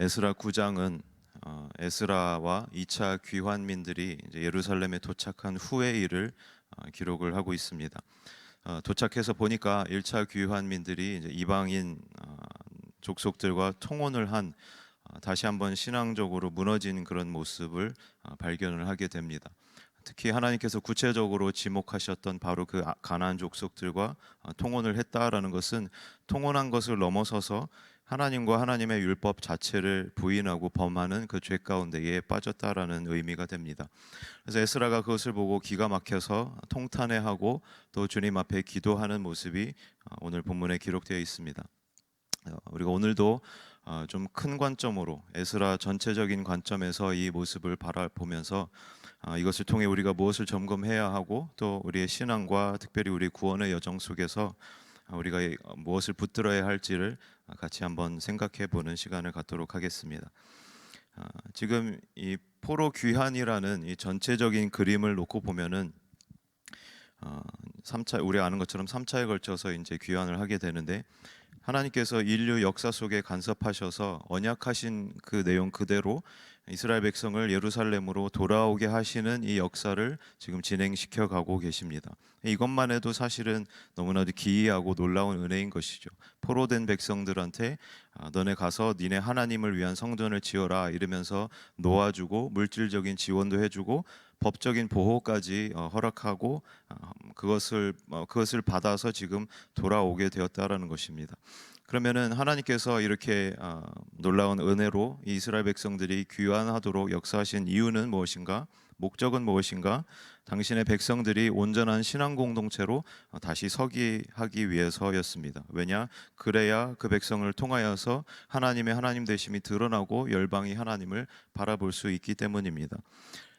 에스라 9장은 어, 에스라와 2차 귀환민들이 예루살렘에 도착한 후의 일을 어, 기록을 하고 있습니다. 어, 도착해서 보니까 1차 귀환민들이 이방인 어, 족속들과 통혼을 한 어, 다시 한번 신앙적으로 무너진 그런 모습을 어, 발견을 하게 됩니다. 특히 하나님께서 구체적으로 지목하셨던 바로 그 아- 가나안 족속들과 어, 통혼을 했다라는 것은 통혼한 것을 넘어서서 하나님과 하나님의 율법 자체를 부인하고 범하는 그 죄 가운데에 빠졌다라는 의미가 됩니다. 그래서 에스라가 그것을 보고 기가 막혀서 통탄해하고 또 주님 앞에 기도하는 모습이 어, 오늘 본문에 기록되어 있습니다. 어, 우리가 오늘도 좀 큰 관점으로 에스라 전체적인 관점에서 이 모습을 바라보면서 아, 이것을 통해 우리가 무엇을 점검해야 하고 또 우리의 신앙과 특별히 우리 구원의 여정 속에서 아, 우리가 이- 어, 무엇을 붙들어야 할지를 아, 같이 한번 생각해 보는 시간을 갖도록 하겠습니다. 아, 지금 이 포로 귀환이라는 이 전체적인 그림을 놓고 보면은 어, 3차 우리 아는 것처럼 3차에 걸쳐서 이제 귀환을 하게 되는데 하나님께서 인류 역사 속에 간섭하셔서 언약하신 그 내용 그대로 이스라엘 백성을 예루살렘으로 돌아오게 하시는 이 역사를 지금 진행시켜 가고 계십니다. 이것만 해도 사실은 너무나도 기이하고 놀라운 은혜인 것이죠. 포로된 백성들한테 아, 너네 가서 니네 하나님을 위한 성전을 지어라 이러면서 놓아주고 물질적인 지원도 해주고 법적인 보호까지 어, 허락하고 어, 그것을 어, 그것을 받아서 지금 돌아오게 되었다라는 것입니다. 그러면은 하나님께서 이렇게 아, 놀라운 은혜로 이 이스라엘 백성들이 귀환하도록 역사하신 이유는 무엇인가? 목적은 무엇인가? 당신의 백성들이 온전한 신앙 공동체로 어, 다시 서기 하기 위해서였습니다. 왜냐? 그래야 그 백성을 통하여서 하나님의 하나님 되심이 드러나고 열방이 하나님을 바라볼 수 있기 때문입니다.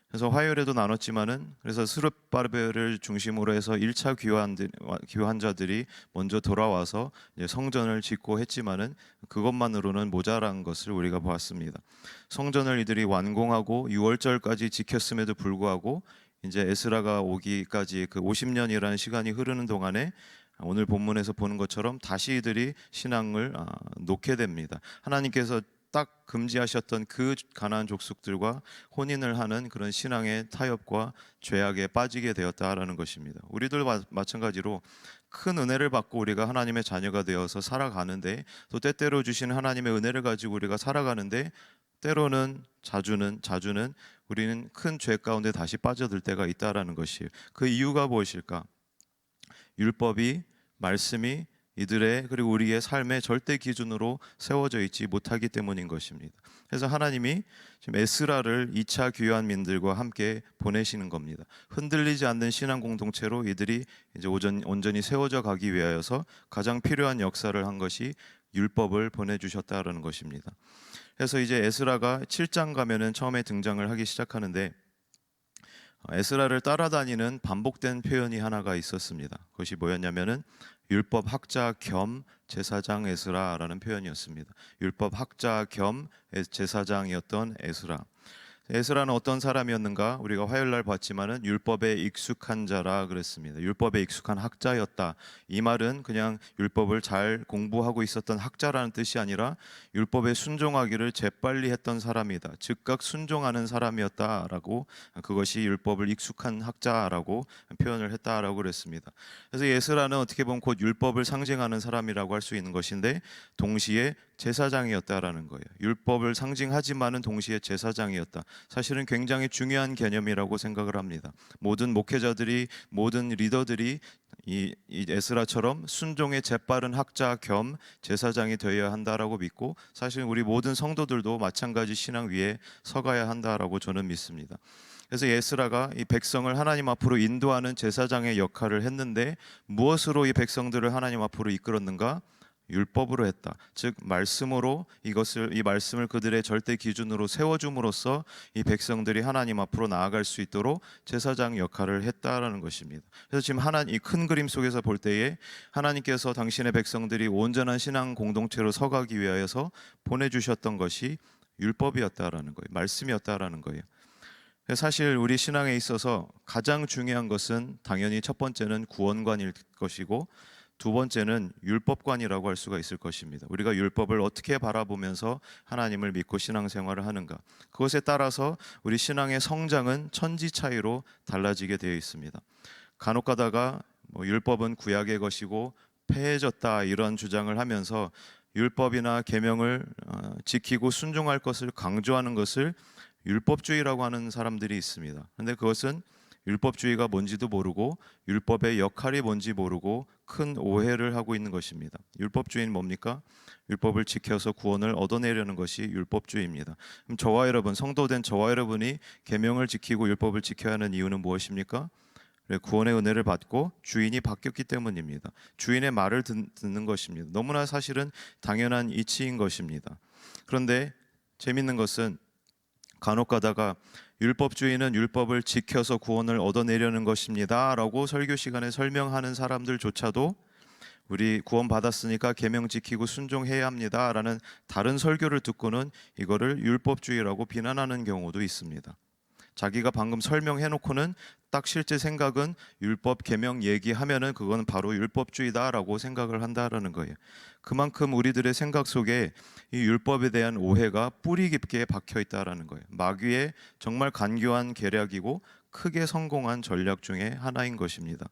그래서 화요일에도 나눴지만은 그래서 스룹바르벨을 중심으로 해서 1차 귀환들, 귀환자들이 먼저 돌아와서 성전을 짓고 했지만은 그것만으로는 모자란 것을 우리가 보았습니다. 성전을 이들이 완공하고 6월절까지 지켰음에도 불구하고 이제 에스라가 오기까지 그 50년이라는 시간이 흐르는 동안에 오늘 본문에서 보는 것처럼 다시 이들이 신앙을 아, 놓게 됩니다. 하나님께서 딱 금지하셨던 그 가나안 족속들과 혼인을 하는 그런 신앙의 타협과 죄악에 빠지게 되었다라는 것입니다. 우리들 마, 마찬가지로 큰 은혜를 받고 우리가 하나님의 자녀가 되어서 살아가는데 또 때때로 주신 하나님의 은혜를 가지고 우리가 살아가는데 때로는 자주는 자주는 우리는 큰 죄 가운데 다시 빠져들 때가 있다라는 것이에요. 그 이유가 무엇일까? 율법이 말씀이 이들의 그리고 우리의 삶의 절대 기준으로 세워져 있지 못하기 때문인 것입니다. 그래서 하나님이 지금 에스라를 2차 귀환민들과 함께 보내시는 겁니다. 흔들리지 않는 신앙 공동체로 이들이 이제 오전, 온전히 세워져 가기 위하여서 가장 필요한 역사를 한 것이 율법을 보내주셨다라는 것입니다. 그래서 이제 에스라가 7장 가면은 처음에 등장을 하기 시작하는데 어, 에스라를 따라다니는 반복된 표현이 하나가 있었습니다. 그것이 뭐였냐면은 율법 학자 겸 제사장 에스라라는 표현이었습니다. 율법 학자 겸 에- 제사장이었던 에스라. 에스라는 어떤 사람이었는가? 우리가 화요일 날 봤지만은 율법에 익숙한 자라 그랬습니다. 율법에 익숙한 학자였다. 이 말은 그냥 율법을 잘 공부하고 있었던 학자라는 뜻이 아니라 율법에 순종하기를 재빨리 했던 사람이다. 즉각 순종하는 사람이었다라고 그것이 율법을 익숙한 학자라고 표현을 했다라고 그랬습니다. 그래서 예스라는 어떻게 보면 곧 율법을 상징하는 사람이라고 할 수 있는 것인데 동시에 제사장이었다라는 거예요. 율법을 상징하지만은 동시에 제사장이었다. 사실은 굉장히 중요한 개념이라고 생각을 합니다. 모든 목회자들이 모든 리더들이 이, 이 에스라처럼 순종의 재빠른 학자 겸 제사장이 되어야 한다라고 믿고 사실 우리 모든 성도들도 마찬가지 신앙 위에 서가야 한다라고 저는 믿습니다. 그래서 예스라가 이 백성을 하나님 앞으로 인도하는 제사장의 역할을 했는데 무엇으로 이 백성들을 하나님 앞으로 이끌었는가? 율법으로 했다. 즉 말씀으로 이것을 이 말씀을 그들의 절대 기준으로 세워 줌으로써 이 백성들이 하나님 앞으로 나아갈 수 있도록 제사장 역할을 했다라는 것입니다. 그래서 지금 하나님 이큰 그림 속에서 볼 때에 하나님께서 당신의 백성들이 온전한 신앙 공동체로 서가기 위하여서 보내 주셨던 것이 율법이었다라는 거예요. 말씀이었다라는 거예요. 사실 우리 신앙에 있어서 가장 중요한 것은 당연히 첫 번째는 구원관일 것이고 두 번째는 율법관이라고 할 수가 있을 것입니다. 우리가 율법을 어떻게 바라보면서 하나님을 믿고 신앙생활을 하는가. 그것에 따라서 우리 신앙의 성장은 천지 차이로 달라지게 되어 있습니다. 간혹 가다가 뭐 율법은 구약의 것이고 폐해졌다 이런 주장을 하면서 율법이나 계명을 어, 지키고 순종할 것을 강조하는 것을 율법주의라고 하는 사람들이 있습니다. 근데 그것은 율법주의가 뭔지도 모르고 율법의 역할이 뭔지 모르고 큰 오해를 하고 있는 것입니다. 율법주의는 뭡니까? 율법을 지켜서 구원을 얻어내려는 것이 율법주의입니다. 그럼 저와 여러분 성도된 저와 여러분이 계명을 지키고 율법을 지켜야 하는 이유는 무엇입니까? 네, 구원의 은혜를 받고 주인이 바뀌었기 때문입니다. 주인의 말을 듣, 는 것입니다. 너무나 사실은 당연한 이치인 것입니다. 그런데 재밌는 것은 간혹 가다가 율법주의는 율법을 지켜서 구원을 얻어내려는 것입니다라고 설교 시간에 설명하는 사람들조차도 우리 구원 받았으니까 계명 지키고 순종해야 합니다라는 다른 설교를 듣고는 이거를 율법주의라고 비난하는 경우도 있습니다. 자기가 방금 설명해 놓고는 딱 실제 생각은 율법 계명 얘기하면은 그건 바로 율법주의다라고 생각을 한다라는 거예요. 그만큼 우리들의 생각 속에 이 율법에 대한 오해가 뿌리 깊게 박혀 있다라는 거예요. 마귀의 정말 간교한 계략이고 크게 성공한 전략 중에 하나인 것입니다.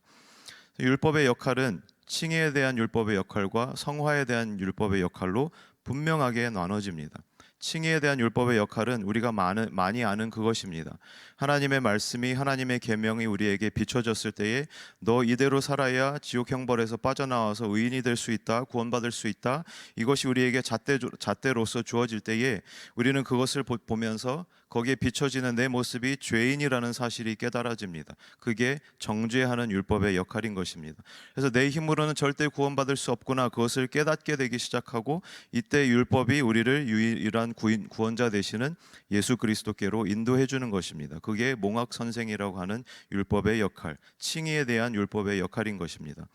율법의 역할은 칭의에 대한 율법의 역할과 성화에 대한 율법의 역할로 분명하게 나눠집니다. 칭의에 대한 율법의 역할은 우리가 많은, 많이 아는 그것입니다. 하나님의 말씀이 하나님의 계명이 우리에게 비춰졌을 때에 너 이대로 살아야 지옥 형벌에서 빠져나와서 의인이 될 수 있다, 구원받을 수 있다. 이것이 우리에게 잣대, 잣대로서 주어질 때에 우리는 그것을 보- 보면서 거기에 비춰지는 내 모습이 죄인이라는 사실이 깨달아집니다. 그게 정죄하는 율법의 역할인 것입니다. 그래서 내 힘으로는 절대 구원받을 수 없구나 그것을 깨닫게 되기 시작하고 이때 율법이 우리를 유일한 구인, 구원자 되시는 예수 그리스도께로 인도해 주는 것입니다. 그게 몽학 선생이라고 하는 율법의 역할, 칭의에 대한 율법의 역할인 것입니다.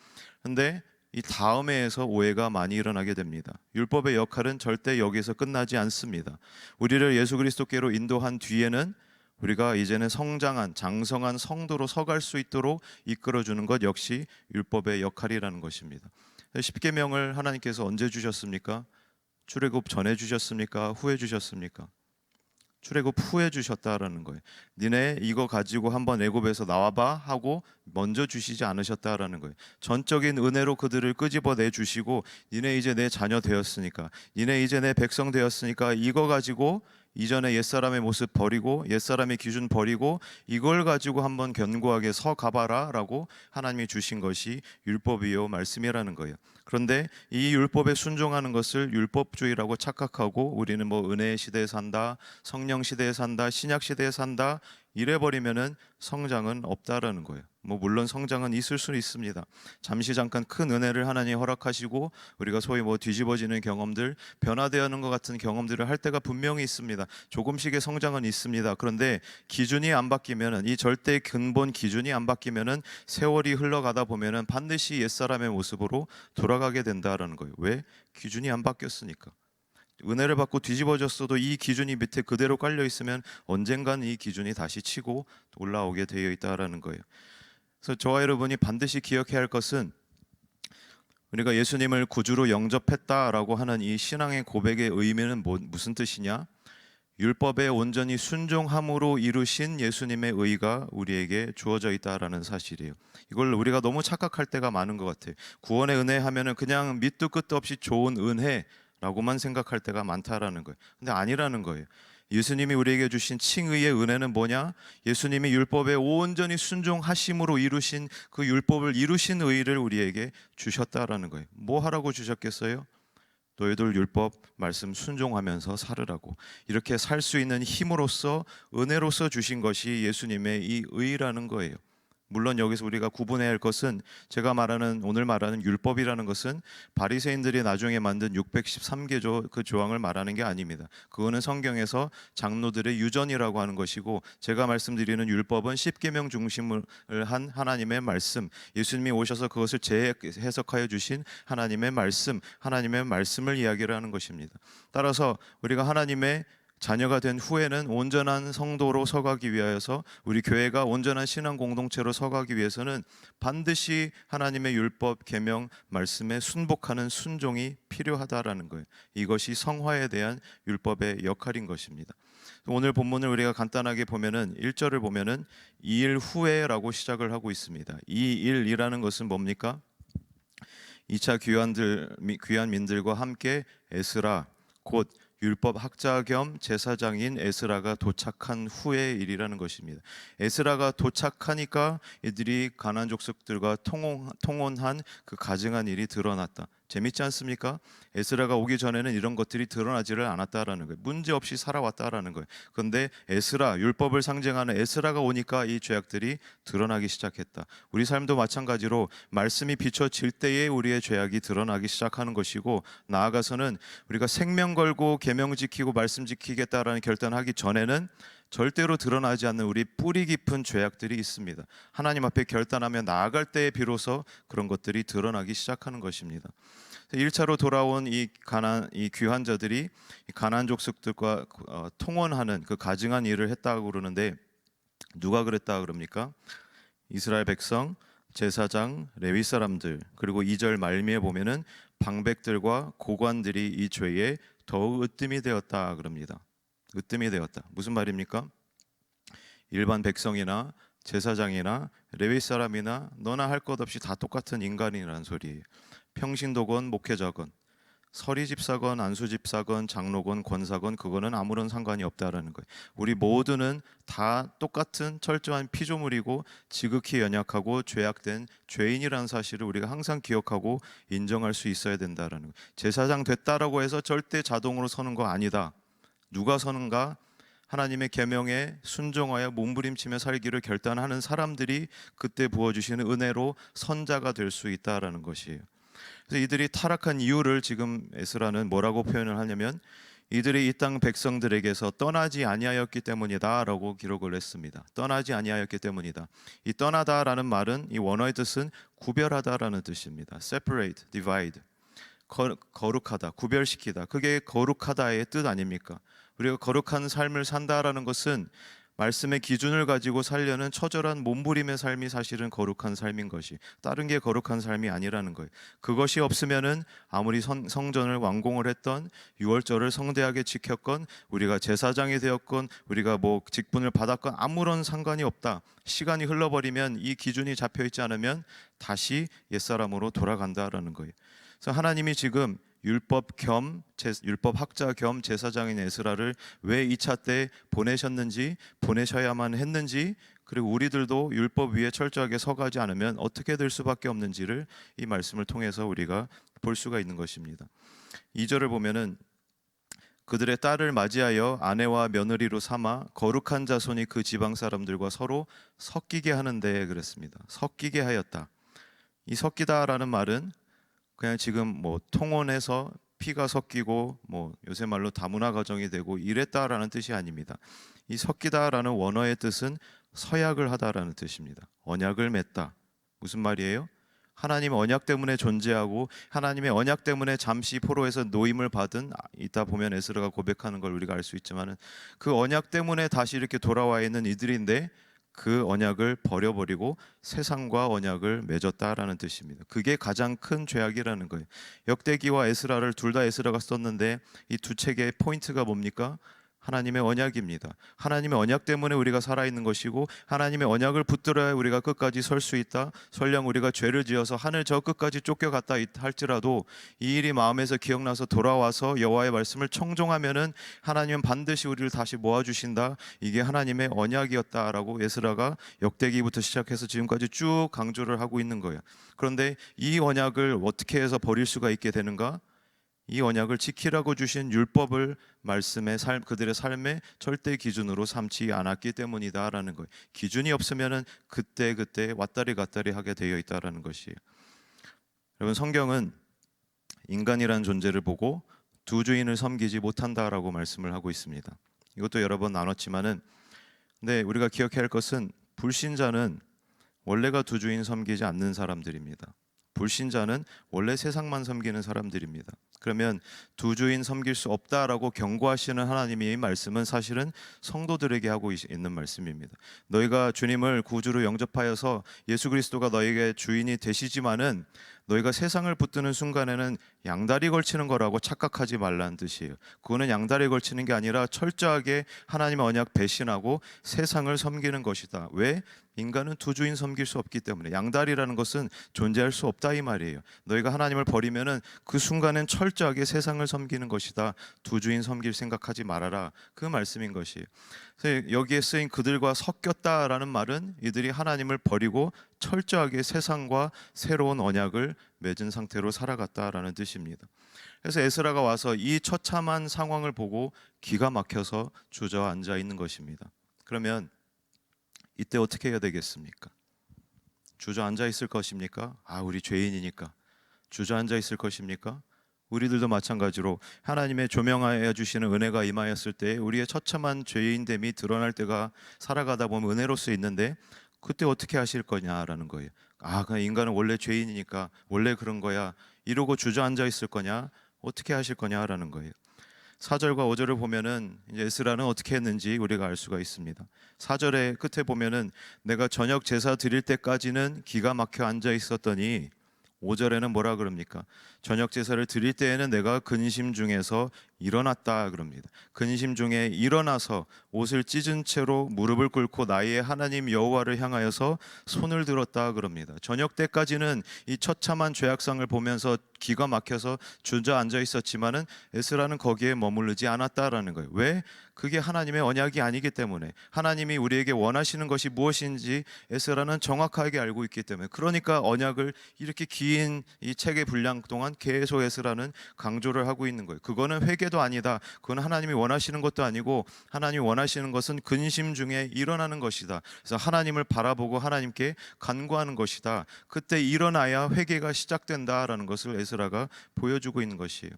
근데 이 다음에에서 오해가 많이 일어나게 됩니다. 율법의 역할은 절대 여기서 끝나지 않습니다. 우리를 예수 그리스도께로 인도한 뒤에는 우리가 이제는 성장한 장성한 성도로 서갈 수 있도록 이끌어 주는 것 역시 율법의 역할이라는 것입니다. 십계명을 하나님께서 언제 주셨습니까? 출애굽 전에 주셨습니까? 후에 주셨습니까? 출애굽 후에 주셨다라는 거예요. 니네 이거 가지고 한번 애굽에서 나와봐 하고 먼저 주시지 않으셨다라는 거예요. 전적인 은혜로 그들을 끄집어 내 주시고 니네 이제 내 자녀 되었으니까 니네 이제 내 백성 되었으니까 이거 가지고 이전에 옛사람의 모습 버리고 옛사람의 기준 버리고 이걸 가지고 한번 견고하게 서 가봐라라고 하나님이 주신 것이 율법이요 말씀이라는 거예요. 그런데 이 율법에 순종하는 것을 율법주의라고 착각하고 우리는 뭐 은혜 시대에 산다, 성령 시대에 산다, 신약 시대에 산다 이래 버리면은 성장은 없다라는 거예요. 뭐 물론 성장은 있을 수는 있습니다. 잠시 잠깐 큰 은혜를 하나님 허락하시고 우리가 소위 뭐 뒤집어지는 경험들, 변화되는 것 같은 경험들을 할 때가 분명히 있습니다. 조금씩의 성장은 있습니다. 그런데 기준이 안 바뀌면은 이 절대 근본 기준이 안 바뀌면은 세월이 흘러가다 보면은 반드시 옛 사람의 모습으로 돌아가게 된다라는 거예요. 왜? 기준이 안 바뀌었으니까. 은혜를 받고 뒤집어졌어도 이 기준이 밑에 그대로 깔려 있으면 언젠간 이 기준이 다시 치고 올라오게 되어 있다라는 거예요. 그래서 저와 여러분이 반드시 기억해야 할 것은 우리가 예수님을 구주로 영접했다라고 하는 이 신앙의 고백의 의미는 뭐, 무슨 뜻이냐? 율법에 온전히 순종함으로 이루신 예수님의 의가 우리에게 주어져 있다라는 사실이에요. 이걸 우리가 너무 착각할 때가 많은 것 같아요. 구원의 은혜 하면은 그냥 밑도 끝도 없이 좋은 은혜라고만 생각할 때가 많다라는 거예요. 근데 아니라는 거예요. 예수님이 우리에게 주신 칭의의 은혜는 뭐냐? 예수님이 율법에 온전히 순종하심으로 이루신 그 율법을 이루신 의를 우리에게 주셨다라는 거예요. 뭐 하라고 주셨겠어요? 너희들 율법 말씀 순종하면서 살으라고 이렇게 살 수 있는 힘으로써 은혜로서 주신 것이 예수님의 이 의라는 거예요. 물론 여기서 우리가 구분해야 할 것은 제가 말하는 오늘 말하는 율법이라는 것은 바리새인들이 나중에 만든 613개조 그 조항을 말하는 게 아닙니다. 그거는 성경에서 장로들의 유전이라고 하는 것이고 제가 말씀드리는 율법은 십계명 중심을 한 하나님의 말씀, 예수님이 오셔서 그것을 재해석하여 주신 하나님의 말씀, 하나님의 말씀을 이야기를 하는 것입니다. 따라서 우리가 하나님의 자녀가 된 후에는 온전한 성도로 서가기 위하여서 우리 교회가 온전한 신앙 공동체로 서가기 위해서는 반드시 하나님의 율법 계명 말씀에 순복하는 순종이 필요하다라는 거예요. 이것이 성화에 대한 율법의 역할인 것입니다. 오늘 본문을 우리가 간단하게 보면은 1절을 보면은 이 일 후에라고 시작을 하고 있습니다. 이 일이라는 것은 뭡니까? 2차 귀환들 귀환 민들과 함께 에스라 곧 율법 학자 겸 제사장인 에스라가 도착한 후의 일이라는 것입니다. 에스라가 도착하니까 이들이 가난 족속들과 통혼, 통혼한 그 가증한 일이 드러났다. 재밌지 않습니까? 에스라가 오기 전에는 이런 것들이 드러나지를 않았다라는 거예요. 문제 없이 살아왔다라는 거예요. 그런데 에스라 율법을 상징하는 에스라가 오니까 이 죄악들이 드러나기 시작했다. 우리 삶도 마찬가지로 말씀이 비춰질 때에 우리의 죄악이 드러나기 시작하는 것이고 나아가서는 우리가 생명 걸고 계명 지키고 말씀 지키겠다라는 결단하기 전에는 절대로 드러나지 않는 우리 뿌리 깊은 죄악들이 있습니다. 하나님 앞에 결단하며 나아갈 때에 비로소 그런 것들이 드러나기 시작하는 것입니다. 1차로 돌아온 이 가난 이 귀한 자들이 이 가난 족속들과 어, 통혼하는 그 가증한 일을 했다고 그러는데 누가 그랬다 그럽니까? 이스라엘 백성, 제사장, 레위 사람들 그리고 2절 말미에 보면은 방백들과 고관들이 이 죄에 더욱 으뜸이 되었다 그럽니다. 으뜸이 되었다. 무슨 말입니까? 일반 백성이나 제사장이나 레위 사람이나 너나 할 것 없이 다 똑같은 인간이라는 소리예요. 평신도건 목회자건 서리 집사건 안수 집사건 장로건 권사건 그거는 아무런 상관이 없다라는 거예요. 우리 모두는 다 똑같은 철저한 피조물이고 지극히 연약하고 죄악된 죄인이라는 사실을 우리가 항상 기억하고 인정할 수 있어야 된다라는 거예요. 제사장 됐다라고 해서 절대 자동으로 서는 거 아니다. 누가 서는가? 하나님의 계명에 순종하여 몸부림치며 살기를 결단하는 사람들이 그때 부어 주시는 은혜로 선자가 될 수 있다라는 것이에요. 그래서 이들이 타락한 이유를 지금 에스라는 뭐라고 표현을 하냐면 이들이 이 땅 백성들에게서 떠나지 아니하였기 때문이다라고 기록을 했습니다. 떠나지 아니하였기 때문이다. 이 떠나다라는 말은 이 원어의 뜻은 구별하다라는 뜻입니다. separate, divide. 거, 거룩하다, 구별시키다. 그게 거룩하다의 뜻 아닙니까? 우리가 거룩한 삶을 산다라는 것은 말씀의 기준을 가지고 살려는 처절한 몸부림의 삶이 사실은 거룩한 삶인 것이 다른 게 거룩한 삶이 아니라는 거예요. 그것이 없으면은 아무리 성, 성전을 완공을 했던 유월절을 성대하게 지켰건 우리가 제사장이 되었건 우리가 뭐 직분을 받았건 아무런 상관이 없다. 시간이 흘러버리면 이 기준이 잡혀 있지 않으면 다시 옛사람으로 돌아간다라는 거예요. 그래서 하나님이 지금 율법 겸 제, 율법 학자 겸 제사장인 에스라를 왜 2차 때 보내셨는지 보내셔야만 했는지 그리고 우리들도 율법 위에 철저하게 서가지 않으면 어떻게 될 수밖에 없는지를 이 말씀을 통해서 우리가 볼 수가 있는 것입니다. 2절을 보면은 그들의 딸을 맞이하여 아내와 며느리로 삼아 거룩한 자손이 그 지방 사람들과 서로 섞이게 하는데 그랬습니다. 섞이게 하였다. 이 섞이다라는 말은 그냥 지금 뭐 통혼해서 피가 섞이고 뭐 요새 말로 다문화 가정이 되고 이랬다라는 뜻이 아닙니다. 이 섞이다라는 원어의 뜻은 서약을 하다라는 뜻입니다. 언약을 맺다. 무슨 말이에요? 하나님 언약 때문에 존재하고 하나님의 언약 때문에 잠시 포로에서 노임을 받은 아, 이따 보면 에스라가 고백하는 걸 우리가 알 수 있지만은 그 언약 때문에 다시 이렇게 돌아와 있는 이들인데 그 언약을 버려버리고 세상과 언약을 맺었다라는 뜻입니다. 그게 가장 큰 죄악이라는 거예요. 역대기와 에스라를 둘 다 에스라가 썼는데 이 두 책의 포인트가 뭡니까? 하나님의 언약입니다. 하나님의 언약 때문에 우리가 살아있는 것이고 하나님의 언약을 붙들어야 우리가 끝까지 설 수 있다. 설령 우리가 죄를 지어서 하늘 저 끝까지 쫓겨갔다 할지라도 이 일이 마음에서 기억나서 돌아와서 여호와의 말씀을 청종하면은 하나님은 반드시 우리를 다시 모아 주신다. 이게 하나님의 언약이었다라고 에스라가 역대기부터 시작해서 지금까지 쭉 강조를 하고 있는 거예요. 그런데 이 언약을 어떻게 해서 버릴 수가 있게 되는가? 이 언약을 지키라고 주신 율법을 말씀의 삶 그들의 삶의 절대 기준으로 삼지 않았기 때문이다라는 거예요. 기준이 없으면은 그때 그때 왔다리 갔다리 하게 되어 있다라는 것이에요. 여러분 성경은 인간이라는 존재를 보고 두 주인을 섬기지 못한다라고 말씀을 하고 있습니다. 이것도 여러 번 나눴지만은 근데 우리가 기억해야 할 것은 불신자는 원래가 두 주인 섬기지 않는 사람들입니다. 불신자는 원래 세상만 섬기는 사람들입니다. 그러면 두 주인 섬길 수 없다라고 경고하시는 하나님의 이 말씀은 사실은 성도들에게 하고 있- 있는 말씀입니다. 너희가 주님을 구주로 영접하여서 예수 그리스도가 너에게 주인이 되시지만은 너희가 세상을 붙드는 순간에는 양다리 걸치는 거라고 착각하지 말라는 뜻이에요. 그거는 양다리 걸치는 게 아니라 철저하게 하나님의 언약 배신하고 세상을 섬기는 것이다. 왜? 인간은 두 주인 섬길 수 없기 때문에 양다리라는 것은 존재할 수 없다 이 말이에요. 너희가 하나님을 버리면은 그 순간엔 철저하게 세상을 섬기는 것이다. 두 주인 섬길 생각하지 말아라. 그 말씀인 것이에요. 그래서 여기에 쓰인 그들과 섞였다라는 말은 이들이 하나님을 버리고 철저하게 세상과 새로운 언약을 맺은 상태로 살아갔다라는 뜻입니다. 그래서 에스라가 와서 이 처참한 상황을 보고 기가 막혀서 주저앉아 있는 것입니다. 그러면 이때 어떻게 해야 되겠습니까? 주저앉아 있을 것입니까? 아, 우리 죄인이니까. 주저앉아 있을 것입니까? 우리들도 마찬가지로 하나님의 조명하여 주시는 은혜가 임하였을 때 우리의 처참한 죄인됨이 드러날 때가 살아가다 보면 은혜로 수 있는데 그때 어떻게 하실 거냐라는 거예요. 아, 그냥 인간은 원래 죄인이니까 원래 그런 거야. 이러고 주저앉아 있을 거냐? 어떻게 하실 거냐라는 거예요. 4절과 5절을 보면은 이제 에스라는 어떻게 했는지 우리가 알 수가 있습니다. 4절의 끝에 보면은 내가 저녁 제사 드릴 때까지는 기가 막혀 앉아 있었더니 5절에는 뭐라 그럽니까? 저녁 제사를 드릴 때에는 내가 근심 중에서 일어났다 그럽니다. 근심 중에 일어나서 옷을 찢은 채로 무릎을 꿇고 나의 하나님 여호와를 향하여서 손을 들었다 그럽니다. 저녁 때까지는 이 처참한 죄악상을 보면서 기가 막혀서 주저앉아 있었지만은 에스라는 거기에 머무르지 않았다라는 거예요. 왜? 그게 하나님의 언약이 아니기 때문에 하나님이 우리에게 원하시는 것이 무엇인지 에스라는 정확하게 알고 있기 때문에 그러니까 언약을 이렇게 긴 이 책의 분량 동안 계속 에스라는 강조를 하고 있는 거예요. 그거는 회개 도 아니다. 그건 하나님이 원하시는 것도 아니고 하나님이 원하시는 것은 근심 중에 일어나는 것이다. 그래서 하나님을 바라보고 하나님께 간구하는 것이다. 그때 일어나야 회개가 시작된다라는 것을 에스라가 보여주고 있는 것이에요.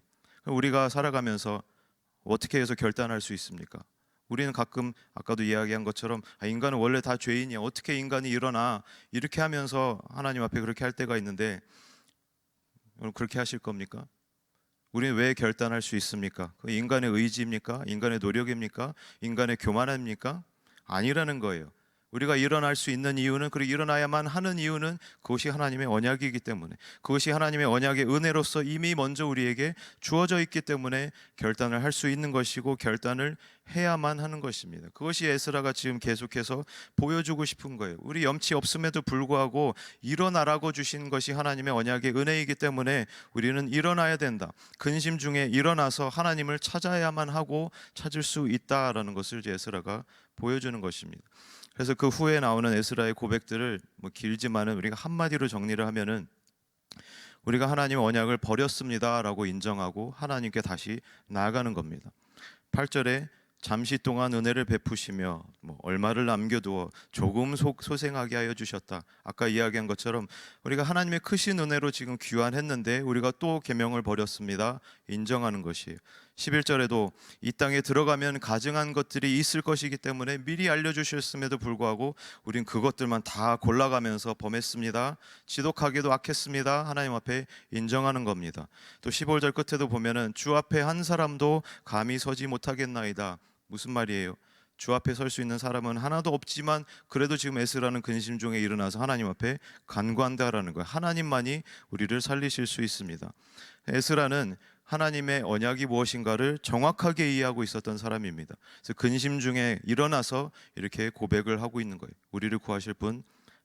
우리가 살아가면서 어떻게 해서 결단할 수 있습니까? 우리는 가끔 아까도 이야기한 것처럼 아, 인간은 원래 다 죄인이야. 어떻게 인간이 일어나? 이렇게 하면서 하나님 앞에 그렇게 할 때가 있는데 그렇게 하실 겁니까? 우리는 왜 결단할 수 있습니까? 그 인간의 의지입니까? 인간의 노력입니까? 인간의 교만입니까? 아니라는 거예요. 우리가 일어날 수 있는 이유는 그리고 일어나야만 하는 이유는 그것이 하나님의 언약이기 때문에 그것이 하나님의 언약의 은혜로서 이미 먼저 우리에게 주어져 있기 때문에 결단을 할 수 있는 것이고 결단을 해야만 하는 것입니다. 그것이 에스라가 지금 계속해서 보여주고 싶은 거예요. 우리 염치 없음에도 불구하고 일어나라고 주신 것이 하나님의 언약의 은혜이기 때문에 우리는 일어나야 된다. 근심 중에 일어나서 하나님을 찾아야만 하고 찾을 수 있다라는 것을 에스라가 보여주는 것입니다. 그래서 그 후에 나오는 에스라의 고백들을 뭐 길지만은 우리가 한마디로 정리를 하면은 우리가 하나님의 언약을 버렸습니다라고 인정하고 하나님께 다시 나아가는 겁니다. 8절에 잠시 동안 은혜를 베푸시며 뭐 얼마를 남겨두어 조금 소, 소생하게 하여 주셨다. 아까 이야기한 것처럼 우리가 하나님의 크신 은혜로 지금 귀환했는데 우리가 또 계명을 버렸습니다. 인정하는 것이에요. 11절에도 이 땅에 들어가면 가증한 것들이 있을 것이기 때문에 미리 알려주셨음에도 불구하고 우린 그것들만 다 골라가면서 범했습니다. 지독하게도 악했습니다. 하나님 앞에 인정하는 겁니다. 또 15절 끝에도 보면은 주 앞에 한 사람도 감히 서지 못하겠나이다. 무슨 말이에요? 주 앞에 설 수 있는 사람은 하나도 없지만 그래도 지금 에스라는 근심 중에 일어나서 하나님 앞에 간구한다라는 거예요. 하나님만이 우리를 살리실 수 있습니다. 에스라는 하나님의 언약이 무엇인가를 정확하게 이해하고 있었던 사람입니다. 그래서 근심 중에 일어나서 이렇게 고백을 하고 있는 거예요. 우리를 구하실 분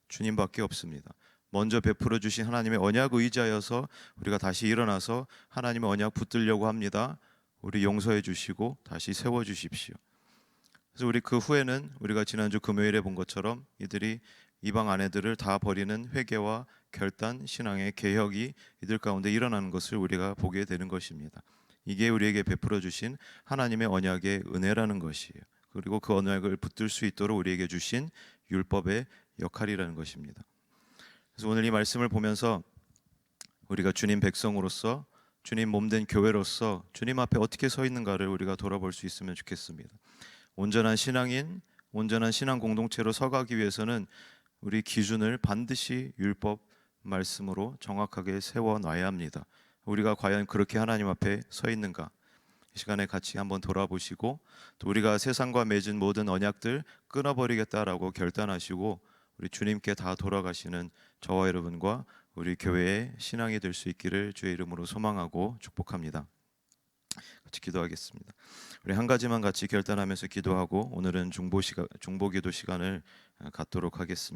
주님밖에 없습니다. 먼저 베풀어 주신 하나님의 언약 의지하여서 우리가 다시 일어나서 하나님의 언약 붙들려고 합니다. 우리 용서해 주시고 다시 세워 주십시오. 그래서 우리 그 후에는 우리가 지난주 금요일에 본 것처럼 이들이 이방 아내들을 다 버리는 회개와 결단, 신앙의 개혁이 이들 가운데 일어나는 것을 우리가 보게 되는 것입니다. 이게 우리에게 베풀어 주신 하나님의 언약의 은혜라는 것이에요. 그리고 그 언약을 붙들 수 있도록 우리에게 주신 율법의 역할이라는 것입니다. 그래서 오늘 이 말씀을 보면서 우리가 주님 백성으로서 주님 몸된 교회로서 주님 앞에 어떻게 서 있는가를 우리가 돌아볼 수 있으면 좋겠습니다. 온전한 신앙인, 온전한 신앙 공동체로 서가기 위해서는 우리 기준을 반드시 율법 말씀으로 정확하게 세워 놔야 합니다. 우리가 과연 그렇게 하나님 앞에 서 있는가? 이 시간에 같이 한번 돌아보시고 또 우리가 세상과 맺은 모든 언약들 끊어버리겠다라고 결단하시고 우리 주님께 다 돌아가시는 저와 여러분과 우리 교회의 신앙이 될 수 있기를 주의 이름으로 소망하고 축복합니다. 같이 기도하겠습니다. 우리 한 가지만 같이 결단하면서 기도하고 오늘은 중보 시간 중보 기도 시간을 갖도록 하겠습니다.